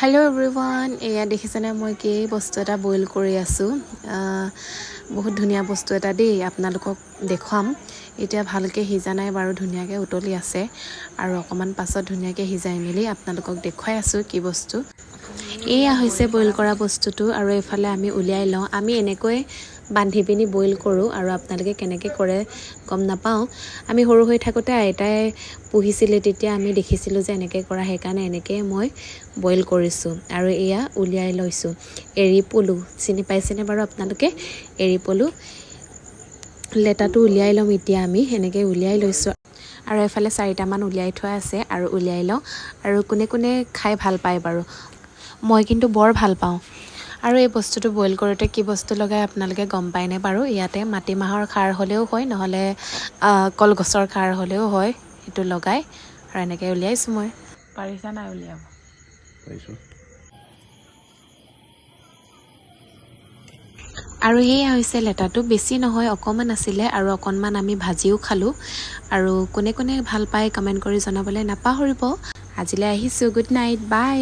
Hello everyone এয়া দেখিছেনে মই কি বস্তু এটা বইল কৰি আছোঁ। বহুত ধুনীয়া বস্তু এটা দেই আপোনালোকক দেখুৱাম। এতিয়া ভালকৈ সিজা নাই বাৰু ধুনীয়াকৈ উতলি আছে। আৰু অকণমান পাছত ধুনীয়াকৈ সিজাই মেলি আপোনালোকক দেখুৱাই আছোঁ কি বস্তু। এয়া হৈছে বইল কৰা বস্তুটো আৰু এইফালে আমি উলিয়াই লওঁ। আমি এনেকৈ বান্ধি পিনি বইল কৰোঁ আৰু আপোনালোকে কেনেকৈ কৰে গম নাপাওঁ। আমি সৰু হৈ থাকোঁতে আইতাই পুহিছিলে তেতিয়া আমি দেখিছিলোঁ যে এনেকৈ কৰা সেইকাৰণে এনেকৈয়ে মই বইল কৰিছোঁ আৰু এয়া উলিয়াই লৈছোঁ। এৰী পলু চিনি পাইছেনে বাৰু আপোনালোকে? এৰী পলু লেটাটো উলিয়াই ল'ম এতিয়া আমি সেনেকৈ উলিয়াই লৈছোঁ। আৰু এফালে চাৰিটামান উলিয়াই থোৱা আছে আৰু উলিয়াই লওঁ। আৰু কোনে কোনে খাই ভাল পায় বাৰু? মই কিন্তু বৰ ভাল পাওঁ। আৰু এই বস্তুটো বইল কৰোঁতে কি বস্তু লগাই আপোনালোকে গম পায়নে বাৰু? ইয়াতে মাটিমাহৰ খাৰ হ'লেও হয় নহ'লে কলগছৰ খাৰ হ'লেও হয় সেইটো লগাই। আৰু এনেকৈ উলিয়াইছোঁ মই। পাৰিছা নাই উলিয়াব? পাৰিছোঁ। আৰু এয়া হৈছে লেটাটো বেছি নহয় অকণমান আছিলে আৰু অকণমান আমি ভাজিও খালোঁ। আৰু কোনে কোনে ভাল পায় কমেণ্ট কৰি জনাবলৈ নাপাহৰিব। আজিলৈ আহিছোঁ গুড নাইট বাই।